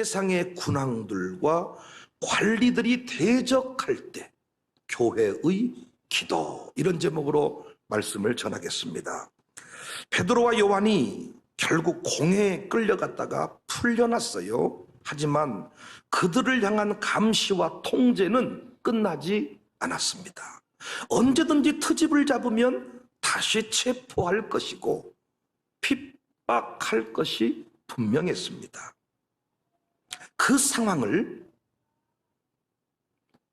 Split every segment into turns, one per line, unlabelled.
세상의 군왕들과 관리들이 대적할 때 교회의 기도 이런 제목으로 말씀을 전하겠습니다. 베드로와 요한이 결국 공회에 끌려갔다가 풀려났어요. 하지만 그들을 향한 감시와 통제는 끝나지 않았습니다. 언제든지 트집을 잡으면 다시 체포할 것이고 핍박할 것이 분명했습니다. 그 상황을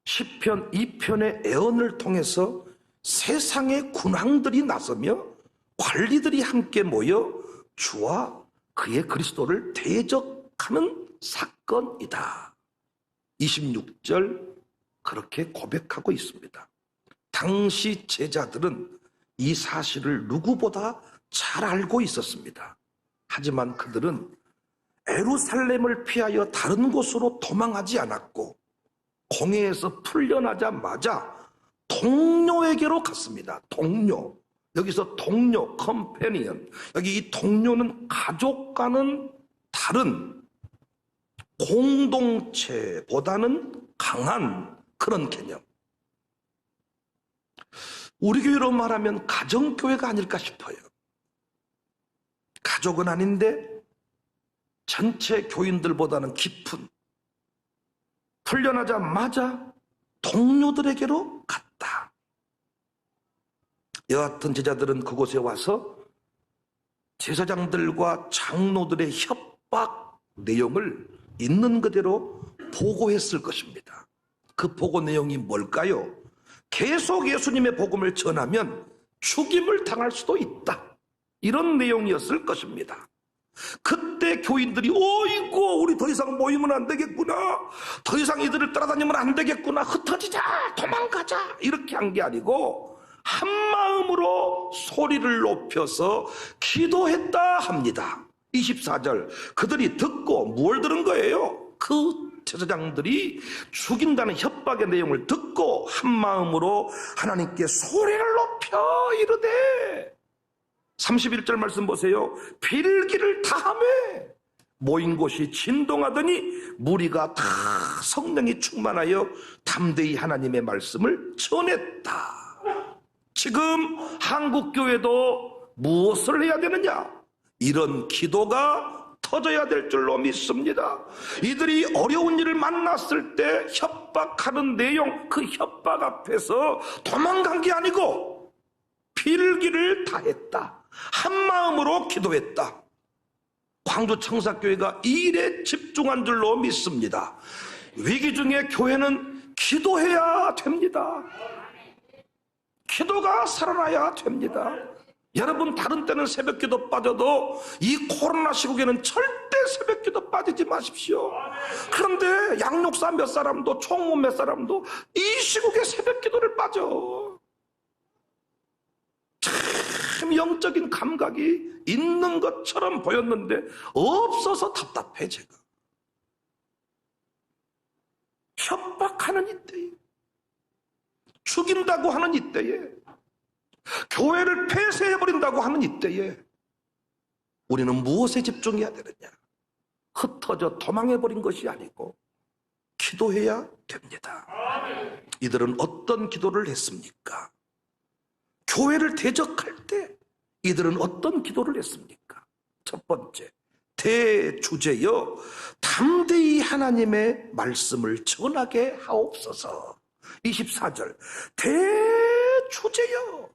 시편 2편의 애언을 통해서 세상의 군왕들이 나서며 관리들이 함께 모여 주와 그의 그리스도를 대적하는 사건이다. 26절 그렇게 고백하고 있습니다. 당시 제자들은 이 사실을 누구보다 잘 알고 있었습니다. 하지만 그들은 에루살렘을 피하여 다른 곳으로 도망하지 않았고 공회에서 풀려나자마자 동료에게로 갔습니다. 동료. 여기서 동료, 컴패니언. 여기 이 동료는 가족과는 다른 공동체보다는 강한 그런 개념. 우리 교회로 말하면 가정교회가 아닐까 싶어요. 가족은 아닌데 전체 교인들보다는 깊은 풀려나자마자 동료들에게로 갔다. 여하튼 제자들은 그곳에 와서 제사장들과 장로들의 협박 내용을 있는 그대로 보고했을 것입니다. 그 보고 내용이 뭘까요? 계속 예수님의 복음을 전하면 죽임을 당할 수도 있다. 이런 내용이었을 것입니다. 그때 교인들이 어이구 우리 더 이상 모이면 안 되겠구나. 더 이상 이들을 따라다니면 안 되겠구나. 흩어지자 도망가자. 이렇게 한 게 아니고 한 마음으로 소리를 높여서 기도했다 합니다. 24절. 그들이 듣고 뭘 들은 거예요? 그 제사장들이 죽인다는 협박의 내용을 듣고 한 마음으로 하나님께 소리를 높여 이르되 31절 말씀 보세요. 필기를 다함에 모인 곳이 진동하더니 무리가 다 성령이 충만하여 담대히 하나님의 말씀을 전했다. 지금 한국교회도 무엇을 해야 되느냐? 이런 기도가 터져야 될 줄로 믿습니다. 이들이 어려운 일을 만났을 때 협박하는 내용, 그 협박 앞에서 도망간 게 아니고 필기를 다했다. 한 마음으로 기도했다. 광주 청사교회가 이 일에 집중한 줄로 믿습니다. 위기 중에 교회는 기도해야 됩니다. 기도가 살아나야 됩니다. 여러분 다른 때는 새벽 기도 빠져도 이 코로나 시국에는 절대 새벽 기도 빠지지 마십시오. 그런데 양육사 몇 사람도 총무 몇 사람도 이 시국에 새벽 기도를 빠져. 참 영적인 감각이 있는 것처럼 보였는데 없어서 답답해 제가. 협박하는 이때에 죽인다고 하는 이때에 교회를 폐쇄해버린다고 하는 이때에 우리는 무엇에 집중해야 되느냐? 흩어져 도망해버린 것이 아니고 기도해야 됩니다. 이들은 어떤 기도를 했습니까? 교회를 대적할 때 이들은 어떤 기도를 했습니까? 첫 번째, 대주제여 담대히 하나님의 말씀을 전하게 하옵소서. 24절, 대주제여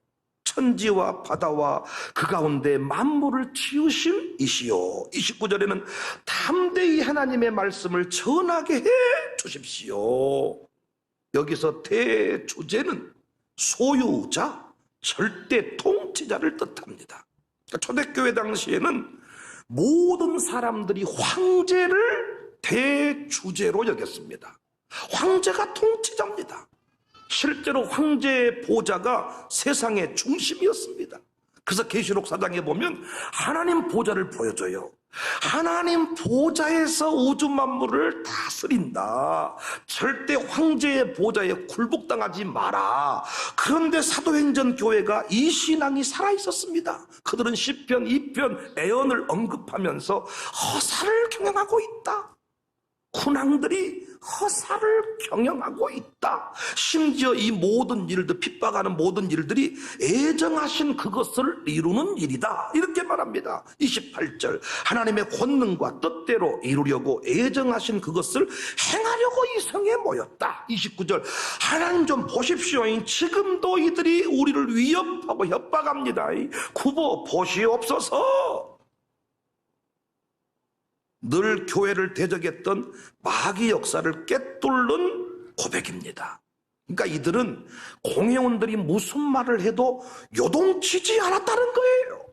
천지와 바다와 그 가운데 만물을 지으신 이시오. 29절에는 담대히 하나님의 말씀을 전하게 해 주십시오. 여기서 대주제는 소유자, 절대 통치자를 뜻합니다. 그러니까 초대교회 당시에는 모든 사람들이 황제를 대주제로 여겼습니다. 황제가 통치자입니다. 실제로 황제의 보좌가 세상의 중심이었습니다. 그래서 계시록 사장에 보면 하나님 보좌를 보여줘요. 하나님 보좌에서 우주 만물을 다스린다. 절대 황제의 보좌에 굴복당하지 마라. 그런데 사도행전 교회가 이 신앙이 살아 있었습니다. 그들은 시편 2편 애언을 언급하면서 허사를 경영하고 있다. 군왕들이 허사를 경영하고 있다. 심지어 이 모든 일들, 핍박하는 모든 일들이 애정하신 그것을 이루는 일이다. 이렇게 말합니다. 28절. 하나님의 권능과 뜻대로 이루려고 애정하신 그것을 행하려고 이 성에 모였다. 29절. 하나님 좀 보십시오. 지금도 이들이 우리를 위협하고 협박합니다. 구보 보시옵소서. 늘 교회를 대적했던 마귀 역사를 깨뚫는 고백입니다. 그러니까 이들은 공회원들이 무슨 말을 해도 요동치지 않았다는 거예요.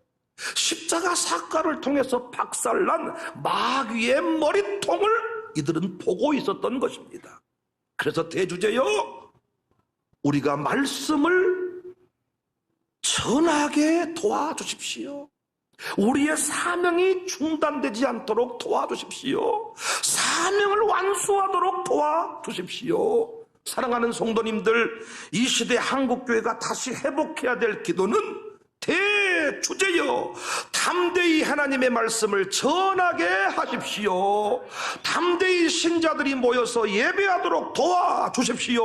십자가 사건을 통해서 박살난 마귀의 머리통을 이들은 보고 있었던 것입니다. 그래서 대주제요, 우리가 말씀을 전하게 도와주십시오. 우리의 사명이 중단되지 않도록 도와주십시오. 사명을 완수하도록 도와주십시오. 사랑하는 성도님들, 이 시대 한국교회가 다시 회복해야 될 기도는 대주제여 담대히 하나님의 말씀을 전하게 하십시오. 담대히 신자들이 모여서 예배하도록 도와주십시오.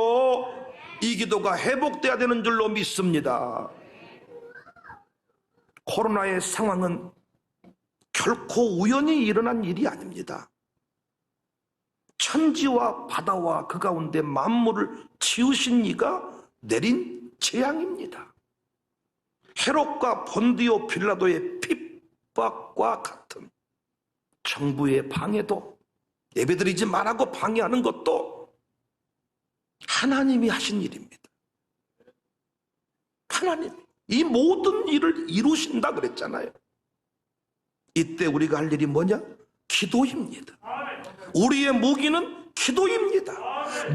이 기도가 회복돼야 되는 줄로 믿습니다. 코로나의 상황은 결코 우연히 일어난 일이 아닙니다. 천지와 바다와 그 가운데 만물을 지으신 이가 내린 재앙입니다. 헤롯과 본디오 빌라도의 핍박과 같은 정부의 방해도 예배드리지 말라고 방해하는 것도 하나님이 하신 일입니다. 하나님. 이 모든 일을 이루신다 그랬잖아요. 이때 우리가 할 일이 뭐냐? 기도입니다. 우리의 무기는 기도입니다.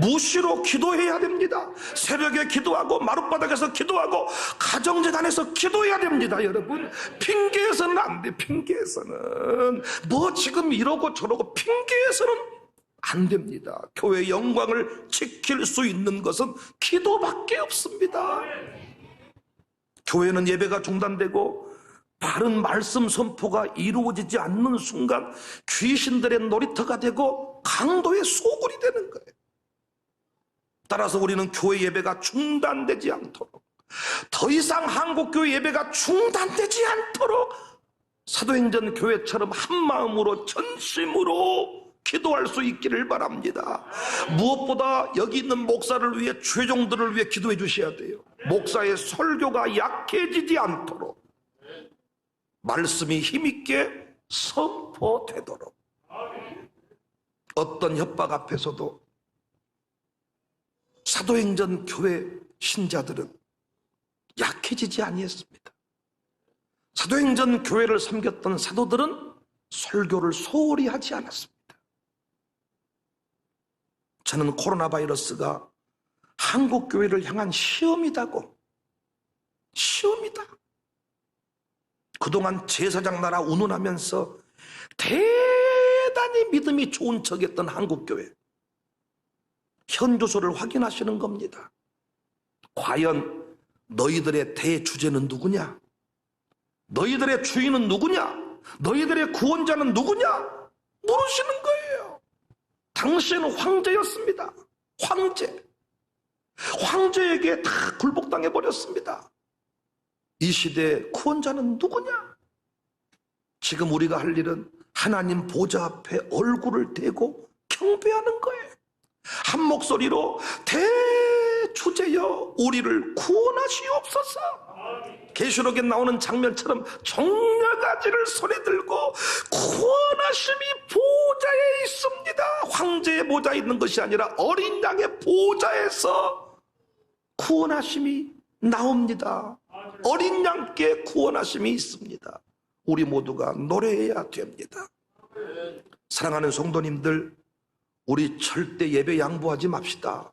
무시로 기도해야 됩니다. 새벽에 기도하고 마룻바닥에서 기도하고 가정재단에서 기도해야 됩니다. 여러분 핑계에서는 안 돼. 핑계에서는 뭐 지금 이러고 저러고 핑계에서는 안 됩니다. 교회 영광을 지킬 수 있는 것은 기도밖에 없습니다. 교회는 예배가 중단되고 바른 말씀 선포가 이루어지지 않는 순간 귀신들의 놀이터가 되고 강도의 소굴이 되는 거예요. 따라서 우리는 교회 예배가 중단되지 않도록 더 이상 한국교회 예배가 중단되지 않도록 사도행전 교회처럼 한 마음으로 전심으로 기도할 수 있기를 바랍니다. 무엇보다 여기 있는 목사를 위해 죄종들을 위해 기도해 주셔야 돼요. 목사의 설교가 약해지지 않도록 말씀이 힘있게 선포되도록 어떤 협박 앞에서도 사도행전 교회 신자들은 약해지지 아니했습니다. 사도행전 교회를 섬겼던 사도들은 설교를 소홀히 하지 않았습니다. 저는 코로나 바이러스가 한국 교회를 향한 시험이다고 시험이다. 그동안 제사장 나라 운운하면서 대단히 믿음이 좋은 척했던 한국 교회 현주소를 확인하시는 겁니다. 과연 너희들의 대주제는 누구냐? 너희들의 주인은 누구냐? 너희들의 구원자는 누구냐? 모르시는 거예요. 당시에는 황제였습니다. 황제. 황제에게 다 굴복당해 버렸습니다. 이 시대의 구원자는 누구냐? 지금 우리가 할 일은 하나님 보좌 앞에 얼굴을 대고 경배하는 거예요. 한 목소리로 대주제여 우리를 구원하시옵소서. 계시록에 나오는 장면처럼 정려가지를 손에 들고 구원하심이 보 좌에 있습니다. 황제의 보좌에 있는 것이 아니라 어린 양의 보좌에서 구원하심이 나옵니다. 어린 양께 구원하심이 있습니다. 우리 모두가 노래해야 됩니다. 사랑하는 성도님들, 우리 절대 예배 양보하지 맙시다.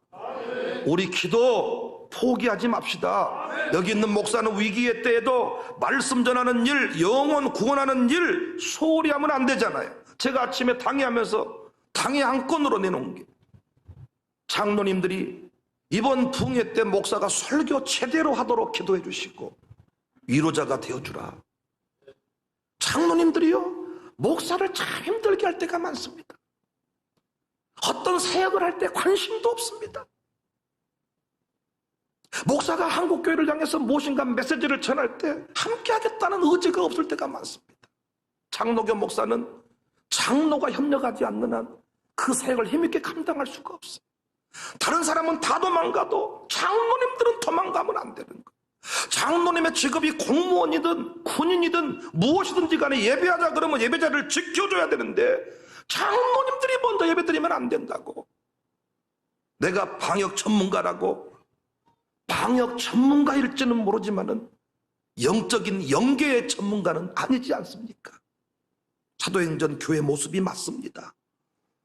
우리 기도 포기하지 맙시다. 여기 있는 목사는 위기의 때에도 말씀 전하는 일, 영혼 구원하는 일 소홀히 하면 안 되잖아요. 제가 아침에 당회하면서 당회 한 건으로 내놓은 게 장로님들이 이번 붕해 때 목사가 설교 제대로 하도록 기도해 주시고 위로자가 되어주라. 장로님들이요 목사를 참 힘들게 할 때가 많습니다. 어떤 사역을 할 때 관심도 없습니다. 목사가 한국교회를 향해서 무엇인가 메시지를 전할 때 함께 하겠다는 의지가 없을 때가 많습니다. 장로교 목사는 장로가 협력하지 않는 한 그 사역을 힘있게 감당할 수가 없어요. 다른 사람은 다 도망가도 장로님들은 도망가면 안 되는 거예요. 장로님의 직업이 공무원이든 군인이든 무엇이든지 간에 예배하자 그러면 예배자를 지켜줘야 되는데 장로님들이 먼저 예배드리면 안 된다고. 내가 방역 전문가라고 방역 전문가일지는 모르지만은 영적인 영계의 전문가는 아니지 않습니까? 사도행전 교회 모습이 맞습니다.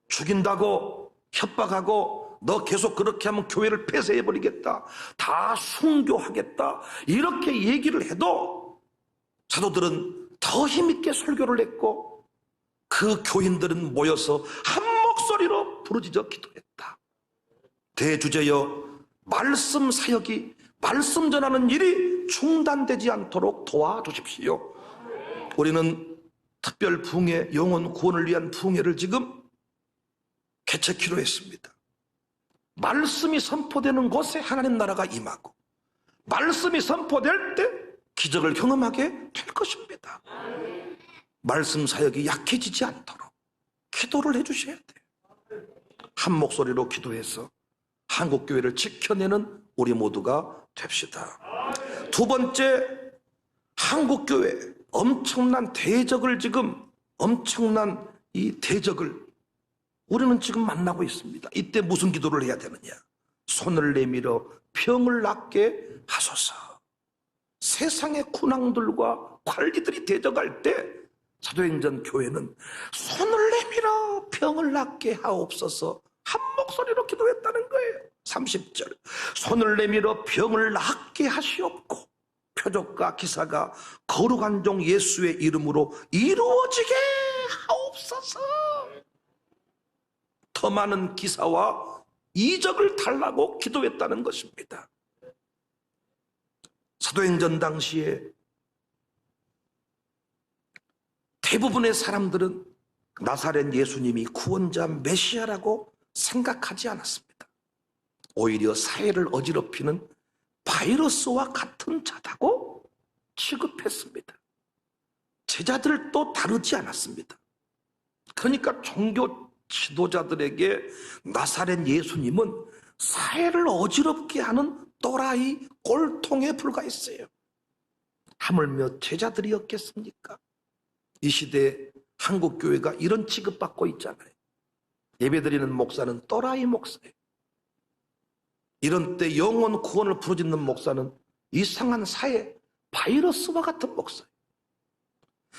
죽인다고 협박하고 너 계속 그렇게 하면 교회를 폐쇄해버리겠다. 다 순교하겠다. 이렇게 얘기를 해도 사도들은 더 힘있게 설교를 했고 그 교인들은 모여서 한 목소리로 부르짖어 기도했다. 대주제여 말씀 사역이 말씀 전하는 일이 중단되지 않도록 도와주십시오. 우리는 특별 붕해 영혼 구원을 위한 붕해를 지금 개최키로 했습니다. 말씀이 선포되는 곳에 하나님 나라가 임하고 말씀이 선포될 때 기적을 경험하게 될 것입니다. 말씀 사역이 약해지지 않도록 기도를 해주셔야 돼요. 한 목소리로 기도해서 한국 교회를 지켜내는 우리 모두가 됩시다. 두 번째, 한국 교회 엄청난 대적을 지금 엄청난 이 대적을 우리는 지금 만나고 있습니다. 이때 무슨 기도를 해야 되느냐? 손을 내밀어 병을 낫게 하소서. 세상의 군왕들과 관리들이 대적할 때 사도행전 교회는 손을 내밀어 병을 낫게 하옵소서 한 목소리로 기도했다는 거예요. 30절. 손을 내밀어 병을 낫게 하시옵고 표적과 기사가 거룩한 종 예수의 이름으로 이루어지게 하옵소서. 더 많은 기사와 이적을 달라고 기도했다는 것입니다. 사도행전 당시에 대부분의 사람들은 나사렛 예수님이 구원자 메시아라고 생각하지 않았습니다. 오히려 사회를 어지럽히는 바이러스와 같은 자다고 취급했습니다. 제자들도 다르지 않았습니다. 그러니까 종교 지도자들에게 나사렛 예수님은 사회를 어지럽게 하는 또라이 꼴통에 불과했어요. 하물며 제자들이었겠습니까? 이 시대에 한국 교회가 이런 취급받고 있잖아요. 예배드리는 목사는 또라이 목사예요. 이런 때 영원 구원을 부르짖는 목사는 이상한 사회 바이러스와 같은 목사예요.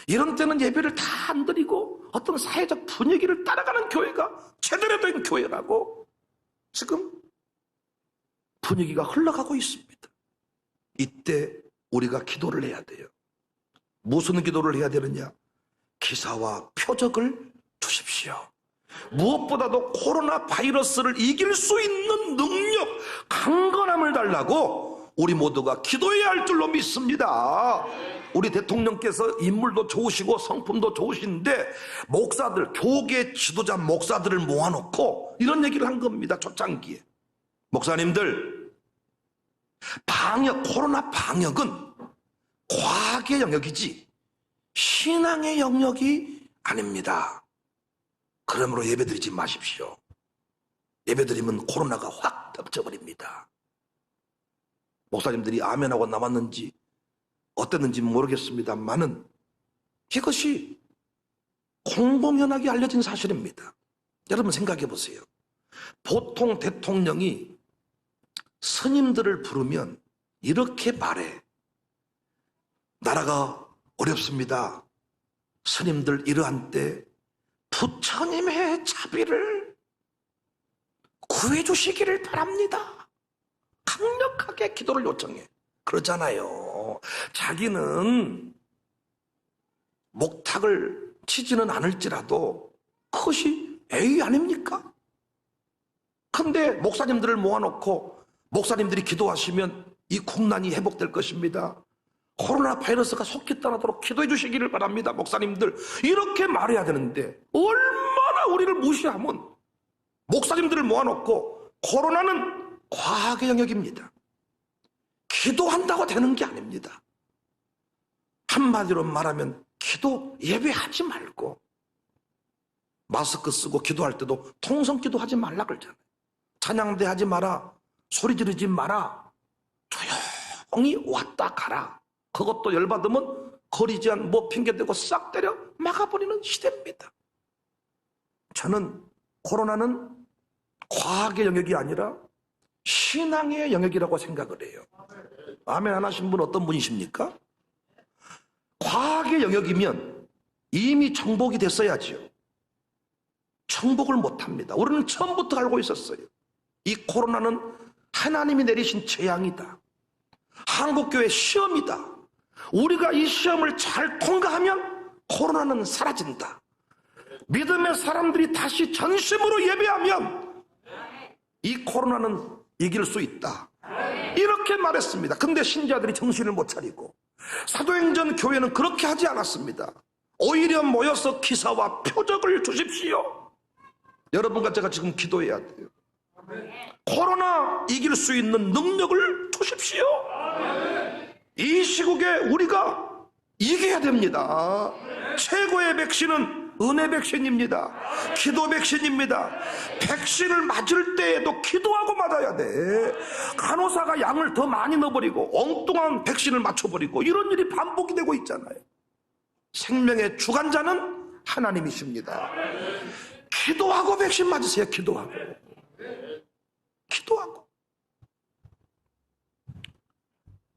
이런 때는 예배를 다 안 드리고 어떤 사회적 분위기를 따라가는 교회가 제대로 된 교회라고 지금 분위기가 흘러가고 있습니다. 이때 우리가 기도를 해야 돼요. 무슨 기도를 해야 되느냐? 기사와 표적을 주십시오. 무엇보다도 코로나 바이러스를 이길 수 있는 능력, 강건함을 달라고 우리 모두가 기도해야 할 줄로 믿습니다. 우리 대통령께서 인물도 좋으시고 성품도 좋으신데 목사들, 교계 지도자 목사들을 모아놓고 이런 얘기를 한 겁니다. 초창기에. 목사님들, 방역, 코로나 방역은 과학의 영역이지 신앙의 영역이 아닙니다. 그러므로 예배드리지 마십시오. 예배드리면 코로나가 확 덮쳐버립니다. 목사님들이 아멘하고 남았는지 어땠는지 모르겠습니다만은 이것이 공공연하게 알려진 사실입니다. 여러분 생각해 보세요. 보통 대통령이 스님들을 부르면 이렇게 말해. 나라가 어렵습니다. 스님들 이러한 때 부처님의 자비를 구해 주시기를 바랍니다. 강력하게 기도를 요청해. 그러잖아요. 자기는 목탁을 치지는 않을지라도 그것이 애의 아닙니까? 근데 목사님들을 모아놓고 목사님들이 기도하시면 이 국난이 회복될 것입니다. 코로나 바이러스가 속히 떠나도록 기도해 주시기를 바랍니다. 목사님들 이렇게 말해야 되는데 얼마나 우리를 무시하면 목사님들을 모아놓고 코로나는 과학의 영역입니다. 기도한다고 되는 게 아닙니다. 한마디로 말하면 기도 예배하지 말고 마스크 쓰고 기도할 때도 통성 기도하지 말라 그러잖아요. 찬양대 하지 마라. 소리 지르지 마라. 조용히 왔다 가라. 그것도 열받으면 거리지 않, 뭐 핑계대고 싹 때려 막아버리는 시대입니다. 저는 코로나는 과학의 영역이 아니라 신앙의 영역이라고 생각을 해요. 아멘 안 하신 분 어떤 분이십니까? 과학의 영역이면 이미 정복이 됐어야지요. 정복을 못합니다. 우리는 처음부터 알고 있었어요. 이 코로나는 하나님이 내리신 재앙이다. 한국교회 시험이다. 우리가 이 시험을 잘 통과하면 코로나는 사라진다. 믿음의 사람들이 다시 전심으로 예배하면 이 코로나는 이길 수 있다. 이렇게 말했습니다. 근데 신자들이 정신을 못 차리고 사도행전 교회는 그렇게 하지 않았습니다. 오히려 모여서 기사와 표적을 주십시오. 여러분과 제가 지금 기도해야 돼요. 코로나 이길 수 있는 능력을 주십시오. 이 시국에 우리가 이겨야 됩니다. 최고의 백신은 은혜 백신입니다. 기도 백신입니다. 백신을 맞을 때에도 기도하고 맞아야 돼. 간호사가 양을 더 많이 넣어버리고 엉뚱한 백신을 맞춰버리고 이런 일이 반복이 되고 있잖아요. 생명의 주관자는 하나님이십니다. 기도하고 백신 맞으세요. 기도하고. 기도하고.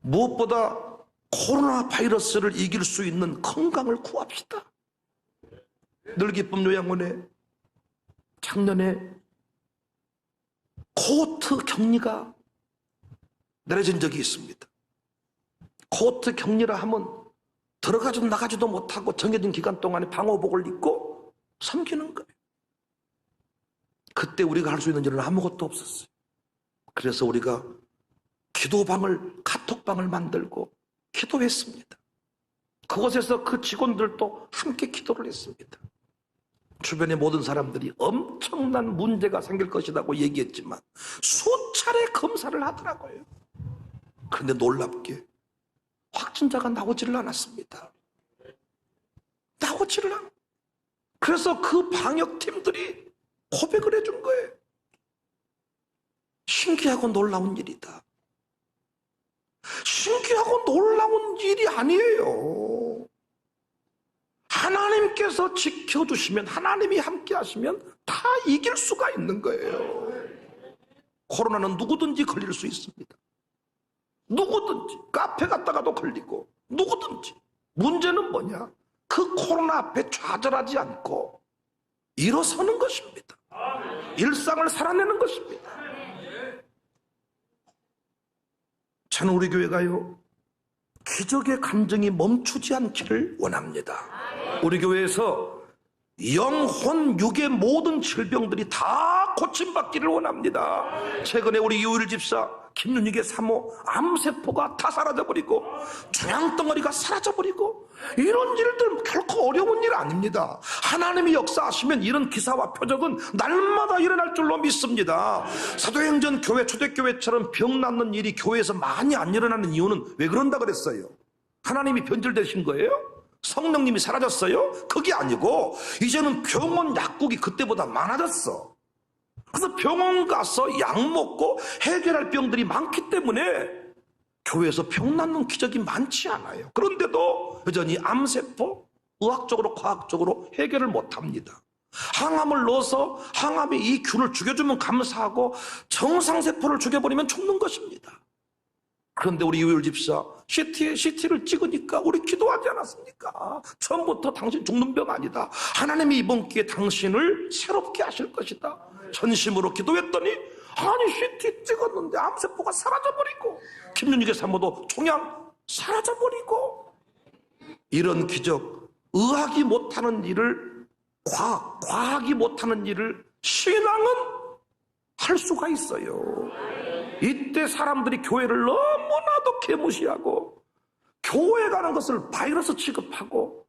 무엇보다 코로나 바이러스를 이길 수 있는 건강을 구합시다. 늘 기쁨 요양원에 작년에 코호트 격리가 내려진 적이 있습니다. 코호트 격리라 하면 들어가지도 나가지도 못하고 정해진 기간 동안에 방호복을 입고 섬기는 거예요. 그때 우리가 할 수 있는 일은 아무것도 없었어요. 그래서 우리가 기도방을, 카톡방을 만들고 기도했습니다. 그곳에서 그 직원들도 함께 기도를 했습니다. 주변의 모든 사람들이 엄청난 문제가 생길 것이라고 얘기했지만 수차례 검사를 하더라고요. 그런데 놀랍게 확진자가 나오지를 않았습니다. 나오지를 않. 그래서 그 방역팀들이 고백을 해준 거예요. 신기하고 놀라운 일이다. 신기하고 놀라운 일이 아니에요. 하나님께서 지켜주시면, 하나님이 함께 하시면 다 이길 수가 있는 거예요. 코로나는 누구든지 걸릴 수 있습니다. 누구든지. 카페 갔다가도 걸리고, 누구든지. 문제는 뭐냐? 그 코로나 앞에 좌절하지 않고 일어서는 것입니다. 일상을 살아내는 것입니다. 저는 우리 교회가요, 기적의 감정이 멈추지 않기를 원합니다. 우리 교회에서 영혼, 육의 모든 질병들이 다 고침받기를 원합니다. 최근에 우리 유일 집사 김윤익의 사모 암세포가 다 사라져버리고 중앙덩어리가 사라져버리고 이런 일들 결코 어려운 일 아닙니다. 하나님이 역사하시면 이런 기사와 표적은 날마다 일어날 줄로 믿습니다. 사도행전 교회 초대교회처럼 병 낫는 일이 교회에서 많이 안 일어나는 이유는 왜 그런다 그랬어요? 하나님이 변질되신 거예요? 성령님이 사라졌어요? 그게 아니고 이제는 병원 약국이 그때보다 많아졌어. 그래서 병원 가서 약 먹고 해결할 병들이 많기 때문에 교회에서 병 낫는 기적이 많지 않아요. 그런데도 여전히 암세포 의학적으로 과학적으로 해결을 못합니다. 항암을 넣어서 항암이 이 균을 죽여주면 감사하고 정상세포를 죽여버리면 죽는 것입니다. 그런데 우리 유일 집사 CT, CT를 찍으니까 우리 기도하지 않았습니까? 처음부터 당신 죽는 병 아니다. 하나님이 이번 기회에 당신을 새롭게 하실 것이다. 전심으로 기도했더니 아니 CT 찍었는데 암세포가 사라져버리고 김윤익의 사모도 종양 사라져버리고 이런 기적 의학이 못하는 일을 과학, 과학이 못하는 일을 신앙은 할 수가 있어요. 이때 사람들이 교회를 너무나도 개무시하고 교회 가는 것을 바이러스 취급하고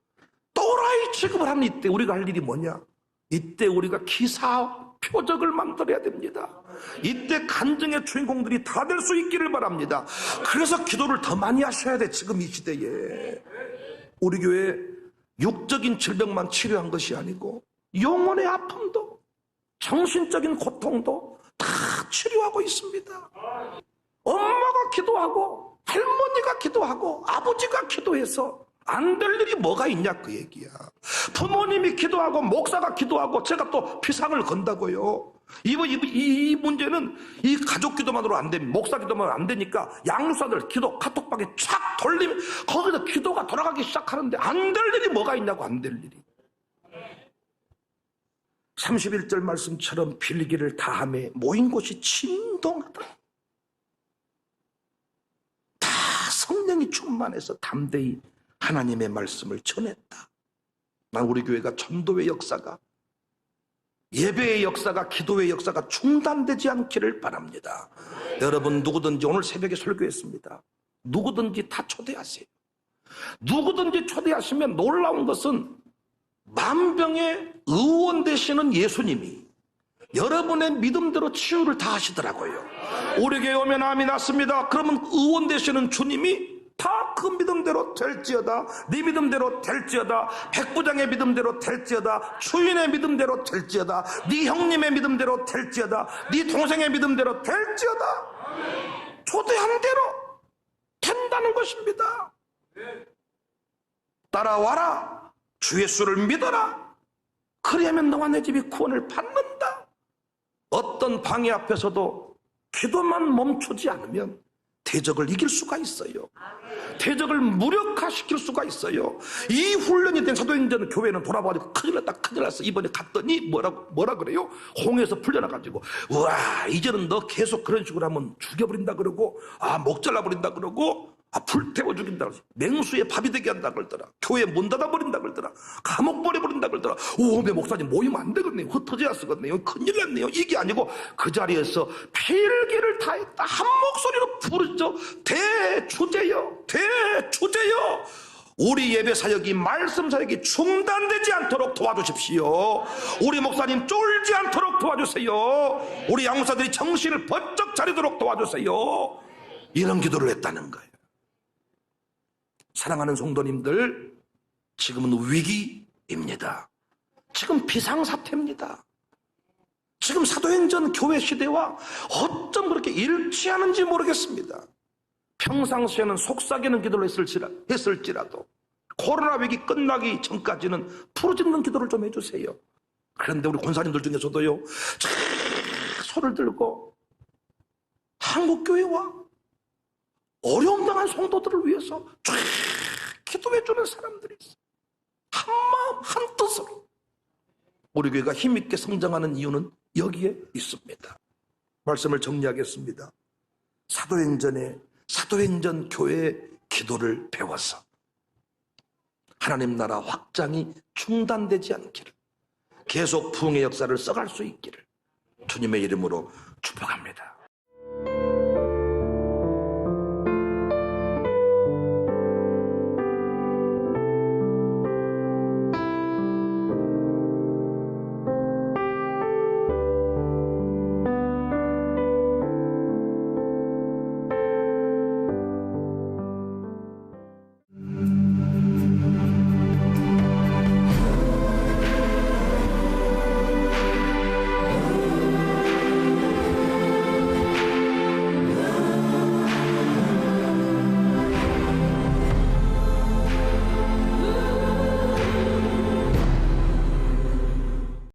또라이 취급을 하는 이때 우리가 할 일이 뭐냐? 이때 우리가 기사 표적을 만들어야 됩니다. 이때 간증의 주인공들이 다 될 수 있기를 바랍니다. 그래서 기도를 더 많이 하셔야 돼, 지금 이 시대에. 우리 교회 육적인 질병만 치료한 것이 아니고 영혼의 아픔도 정신적인 고통도 다 치료하고 있습니다. 엄마가 기도하고 할머니가 기도하고 아버지가 기도해서 안 될 일이 뭐가 있냐 그 얘기야. 부모님이 기도하고 목사가 기도하고 제가 또 피상을 건다고요. 이, 이, 이 문제는 이 가족 기도만으로 안 됩니다. 목사 기도만 안 되니까 양육사들 기도 카톡방에 촥 돌리면 거기서 기도가 돌아가기 시작하는데 안 될 일이 뭐가 있냐고 안 될 일이. 31절 말씀처럼 빌기를 다함에 모인 곳이 진동하다. 다 성령이 충만해서 담대히 하나님의 말씀을 전했다. 난 우리 교회가 전도의 역사가 예배의 역사가 기도의 역사가 중단되지 않기를 바랍니다. 여러분 누구든지 오늘 새벽에 설교했습니다. 누구든지 다 초대하세요. 누구든지 초대하시면 놀라운 것은 만병의 의원 되시는 예수님이 여러분의 믿음대로 치유를 다 하시더라고요. 우리 교회 오면 암이 났습니다. 그러면 의원 되시는 주님이 다 그 믿음대로 될지어다. 네 믿음대로 될지어다. 백부장의 믿음대로 될지어다. 주인의 믿음대로 될지어다. 네 형님의 믿음대로 될지어다. 네 동생의 믿음대로 될지어다. 초대한 대로 된다는 것입니다. 따라와라. 주 예수를 믿어라. 그리하면 너와 내 집이 구원을 받는다. 어떤 방해 앞에서도 기도만 멈추지 않으면 대적을 이길 수가 있어요. 대적을 무력화시킬 수가 있어요. 이 훈련이 된 사도행전 교회는 돌아봐가지고 큰일 났다, 큰일 났어. 이번에 갔더니 뭐라, 뭐라 그래요? 홍에서 풀려나가지고, 와, 이제는 너 계속 그런 식으로 하면 죽여버린다 그러고, 아, 목 잘라버린다 그러고, 아, 불태워 죽인다 그러지. 맹수에 밥이 되게 한다 그러더라. 교회 문 닫아버린다 그러더라. 감옥 보내버린다 그러더라. 오, 내 목사님 모이면 안 되겠네요. 흩어져야 쓰겠네요. 큰일 났네요. 이게 아니고 그 자리에서 필기를 다했다. 한 목소리로 부르죠. 대주제여, 대주제여. 우리 예배 사역이 말씀 사역이 중단되지 않도록 도와주십시오. 우리 목사님 쫄지 않도록 도와주세요. 우리 양무사들이 정신을 번쩍 차리도록 도와주세요. 이런 기도를 했다는 거예요. 사랑하는 성도님들, 지금은 위기입니다. 지금 비상사태입니다. 지금 사도행전 교회 시대와 어쩜 그렇게 일치하는지 모르겠습니다. 평상시에는 속삭이는 기도를 했을지라, 했을지라도 코로나 위기 끝나기 전까지는 부르짖는 기도를 좀 해주세요. 그런데 우리 권사님들 중에서도요, 참 손을 들고 한국교회와 어려움 당한 성도들을 위해서 쫙 기도해주는 사람들이 있어요. 한 마음, 한 뜻으로. 우리 교회가 힘있게 성장하는 이유는 여기에 있습니다. 말씀을 정리하겠습니다. 사도행전에, 사도행전 교회의 기도를 배워서 하나님 나라 확장이 중단되지 않기를 계속 부흥의 역사를 써갈 수 있기를 주님의 이름으로 축복합니다.